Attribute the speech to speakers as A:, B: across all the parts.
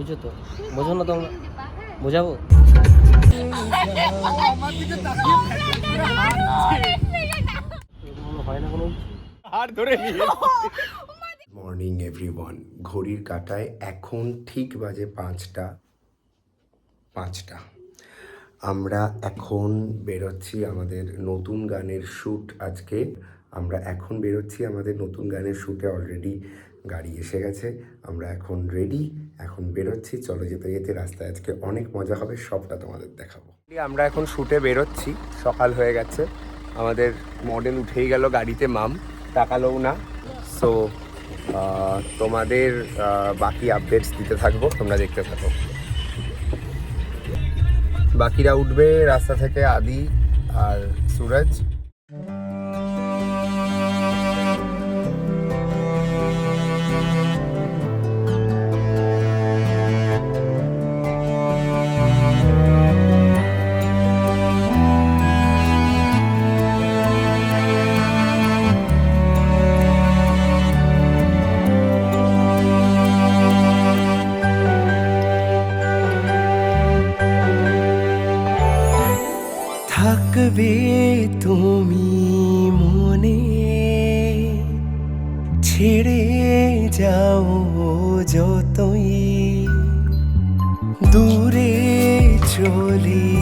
A: বুঝো তো? বোঝো না তোমরা। বোঝাবো?
B: মর্নিং এভরিওয়ান ঘড়ির কাঁটায় এখন ঠিক বাজে পাঁচটা পাঁচটা। আমরা এখন বেরোচ্ছি আমাদের নতুন গানের শ্যুট আজকে। আমরা এখন বেরোচ্ছি আমাদের নতুন গানের শ্যুটে অলরেডি গাড়ি এসে গেছে। আমরা এখন রেডি এখন বেরোচ্ছি, চলো যেতে যেতে রাস্তায়। আজকে অনেক মজা হবে, সবটা তোমাদের দেখাবো। আমরা এখন শ্যুটে বেরোচ্ছি, সকাল হয়ে গেছে। আমাদের মডেল উঠেই গেল গাড়িতে, মাম। তাকালোও না। সো তোমাদের বাকি আপডেটস দিতে থাকব, তোমরা দেখতে থাকো। বাকিরা উঠবে রাস্তা থেকে আদি আর সুরজ।
C: দূরে চলে।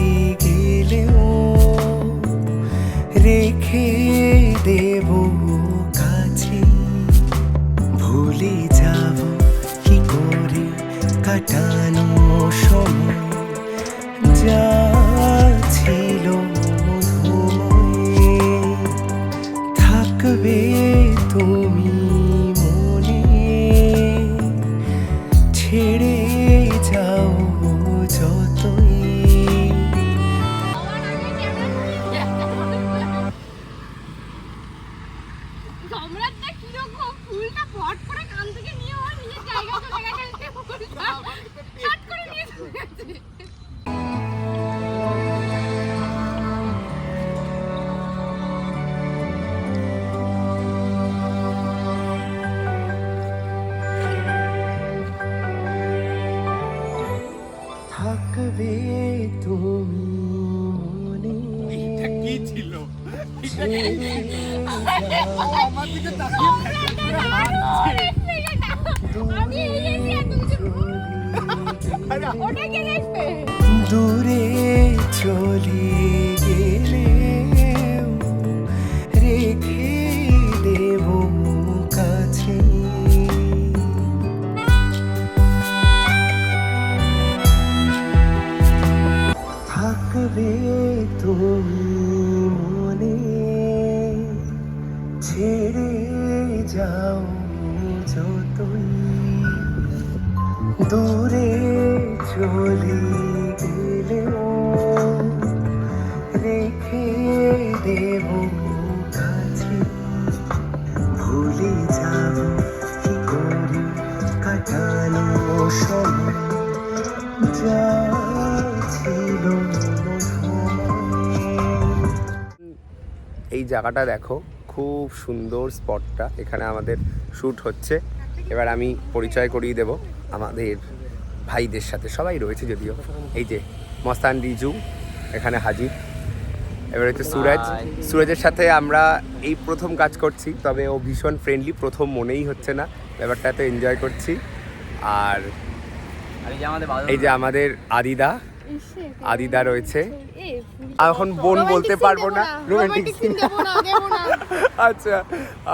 C: থাকবে তুমি মনে কি ছিল দূরে চলে
B: এই জায়গাটা দেখো খুব সুন্দর স্পটটা। এখানে আমাদের শ্যুট হচ্ছে। এবার আমি পরিচয় করিয়ে দেব আমাদের ভাইদের সাথে। সবাই রয়েছে যদিও। এই যে মস্তান রিজু এখানে হাজির। এবার হচ্ছে সুরজ। সুরজের সাথে আমরা এই প্রথম কাজ করছি তবে ও ভীষণ ফ্রেন্ডলি প্রথম মনেই হচ্ছে না। ব্যাপারটা তো এনজয় করছি। আর
A: এই যে আমাদের
B: আদিদা আদিদা রয়েছে। এখন বোন বলতে পারব না রোমান্টিক। আচ্ছা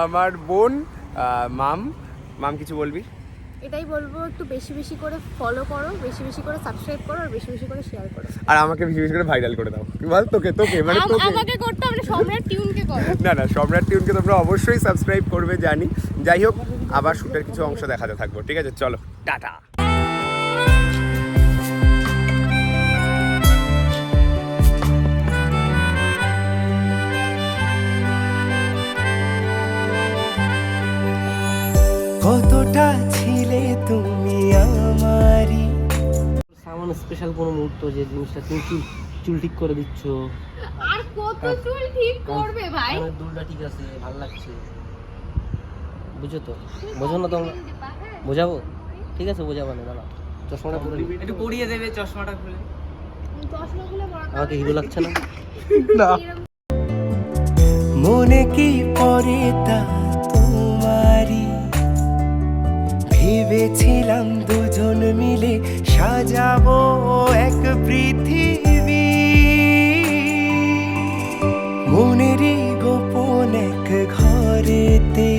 B: আমার বোন মাম মাম কিছু বলবি?
D: এটাই বলব একটু বেশি বেশি করে ফলো করো বেশি বেশি করে সাবস্ক্রাইব করো আর বেশি বেশি করে শেয়ার করো।
B: আর আমাকে বেশি বেশি করে ভাইরাল করে দাও। বল তোকে তোকে মানে তোকে।
D: আমাকে করতে হবে সম্রাট টিউনকে করো।
B: না না সম্রাট টিউনকে তোমরা অবশ্যই সাবস্ক্রাইব করবে জানি। যাই হোক আবার শুটের কিছু অংশ দেখাতে থাকব ঠিক আছে? চলো টাটা।
C: কতটা ছিলে তুমি আমারই?
A: সামান্য স্পেশাল কোনো মুহূর্ত যে জিনিসটা তুমি চুল চুল ঠিক করে দিচ্ছ?
D: আর কত চুল ঠিক করবে ভাই?
A: দুলটা ঠিক আছে ভালো লাগছে। বুঝো তো? বোঝো না তোমরা বোঝাবো? ঠিক আছে বোঝাবো না দাঁড়াও চশমাটা পরে
E: একটু পরিয়ে দেবে চশমাটা খুলে।
A: আমাকে হিরো লাগছে না?
C: মনে কি পড়ে তা ভেবেছিলাম দুজন মিলে সাজাবো এক পৃথিবী। মনেরই গোপন এক ঘরেতে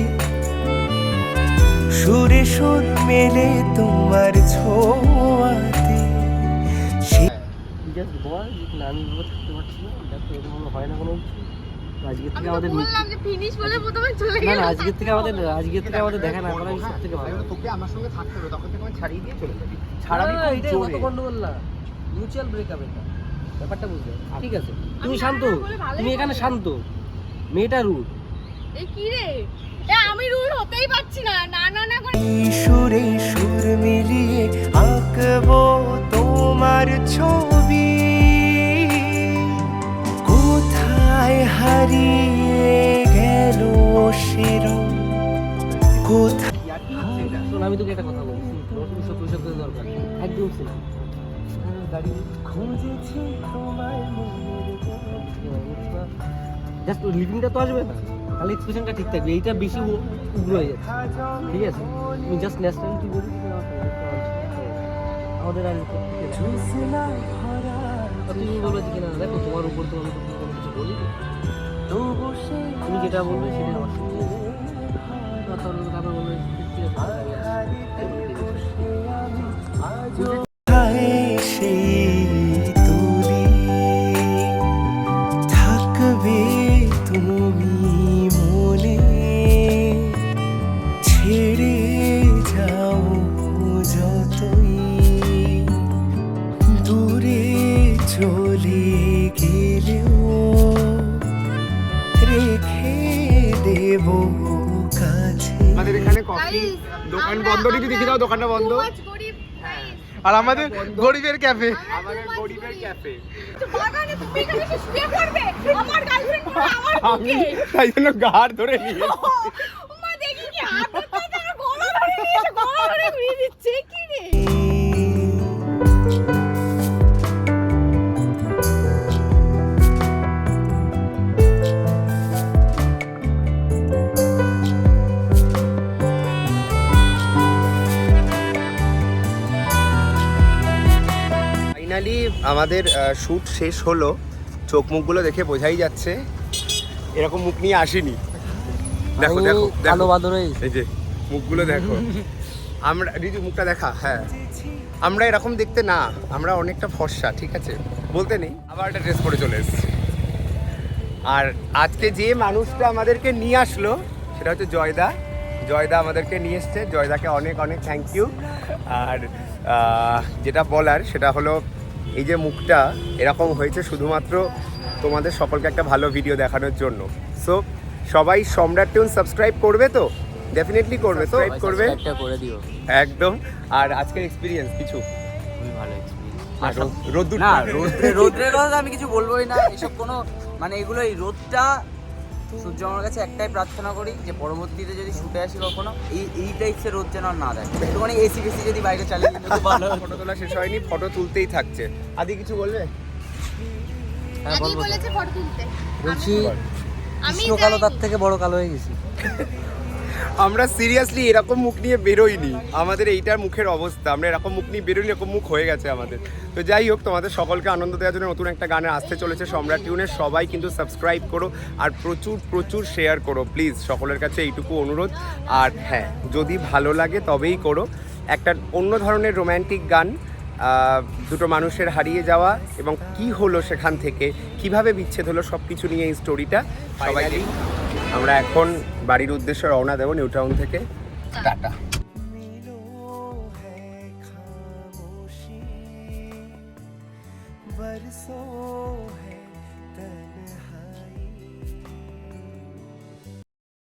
C: সুরে সুর মেলে তোমার ছোঁয়াতে।
A: জাস্ট বল আমি পারছি না হয় না কোনো কিছু। তো আজকের থেকে আমাদের
D: বললাম যে ফিনিশ বলে প্রথমে চলে গেল
A: না আজকের থেকে আমাদের আজকের থেকে আমাদের দেখা না সব থেকে ভালো।
B: তোকে আমার সঙ্গে থাকতে হবে তখন থেকে আমি ছাড়িয়ে দিয়ে চলে যাবি।
A: ছাড়াবি
B: খুব
A: এটাই। কত গন্ডগোল না। মিউচুয়াল ব্রেকআপ এটা। ব্যাপারটা বুঝলে? ঠিক আছে। তুমি
D: আমি
A: শান্ত। তুমি এখানে শান্ত। মেয়েটা রুড।
D: এই কি রে? এ আমি রুল হতেই পারছি না। না না না করে
C: সুরে সুর মিলিয়ে আঁকবো তোমার ছবি। হারিয়ে গেল সেরম কোথায়
A: শোন আমি তোকে একটা কথা বলছি। ওসব ওসব তোর দরকার। একদম দাঁড়িয়ে
C: খুঁজেছি তোমায়
A: জাস্ট লিভিংটা তো আসবে না। খালি এক্সপ্রেশনটা ঠিক থাকবে। এইটা বেশি উগ্র হয়ে যাচ্ছে। ঠিক আছে? তুমি জাস্ট ন্যাশনালিটি বলি তুমি আমার আমাদের আর তুমি বলবে যে কিনা? দেখো তোমার উপর তো আমি তো বলি না।
C: তবু সে
A: তুমি যেটা বলব সেটা অসুবিধা সত্যি কথা বলব তারপর
B: বন্ধ দিদি দেখি দাও দোকানটা বন্ধ।
D: guys।
B: আর আমাদের গরিবের ক্যাফে আমাদের গরিবের ক্যাফে
D: তো বাগানে তুমি এখানে এসে শুয়ে পড়বে। আমার গার্লফ্রেন্ড আমার বুকে।
B: তাই জন্য গাড় ধরে নিয়ে
D: মা দেখি কি হাত ধরে গলা ধরে নিয়েছে গলা ধরে ঘুরিয়ে দিচ্ছে। কি রে?
B: আমাদের শ্যুট শেষ হলো চোখ মুখগুলো দেখে বোঝাই যাচ্ছে এরকম মুখ নিয়ে আসেনি। দেখো দেখো
A: কালো
B: দেখো
A: বাদরে
B: এই যে মুখগুলো দেখো। আমরা রিজু মুখটা দেখা হ্যাঁ। আমরা এরকম দেখতে না আমরা অনেকটা ফর্সা ঠিক আছে? বলতে নেই আবার একটা ড্রেস পরে চলে এসেছি। আর আজকে যে মানুষটা আমাদেরকে নিয়ে আসলো সেটা হচ্ছে জয়দা। জয়দা আমাদেরকে নিয়ে এসছে। জয়দাকে অনেক অনেক থ্যাংক ইউ আর যেটা বলার সেটা হলো এই যে মুখটা এরকম হয়েছে শুধুমাত্র তোমাদের সকলকে একটা ভালো ভিডিও দেখানোর জন্য। সো সবাই সম্রাট টিউন সাবস্ক্রাইব করবে তো? ডেফিনেটলি করবে তো? করবে?
A: করে দিও।
B: একদম। আর আজকের এক্সপিরিয়েন্স কিছু?
E: খুবই ভালো এক্সপিরিয়েন্স না রোদ্রে রোদ্রের কথা আমি কিছু বলবোই না। এসব কোনো মানে এগুলো এই রোদটা সূর্য আমার কাছে একটাই প্রার্থনা করি যে পরবর্তীতে যদি শুটে আসি কখনো এই এই টাইপসের রোদ যেন আর না দেয়। একটুখানি এসি বেসি যদি বাইরে চালিয়ে দিলে তো ভালো।
B: ফটো তোলা শেষ হয়নি ফটো তুলতেই থাকছে। আদি কিছু বলবে?
A: হ্যাঁ।
D: বলেছে ফটো তুলতে।
A: বলছি
D: আমি
A: কৃষ্ণ কালো তার থেকে বড় কালো হয়ে গেছি।
B: আমরা সিরিয়াসলি এরকম মুখ নিয়ে বেরোইনি। আমাদের এইটার মুখের অবস্থা। আমরা এরকম মুখ নিয়ে বেরোইনি এরকম মুখ হয়ে গেছে আমাদের। তো যাই হোক তোমাদের সকলকে আনন্দ দেওয়ার জন্য নতুন একটা গানে আসতে চলেছে সম্রাট টিউনের সবাই কিন্তু সাবস্ক্রাইব করো আর প্রচুর প্রচুর শেয়ার করো। প্লিজ সকলের কাছে এইটুকু অনুরোধ। আর হ্যাঁ যদি ভালো লাগে তবেই করো। একটা অন্য ধরনের রোম্যান্টিক গান দুটো মানুষের হারিয়ে যাওয়া এবং কি হলো সেখান থেকে কীভাবে বিচ্ছেদ হলো সব কিছু নিয়ে এই স্টোরিটা সবাই আমরা এখন বাড়ির উদ্দেশ্যে রওনা দেবো নিউ টাউন থেকে। টাটা।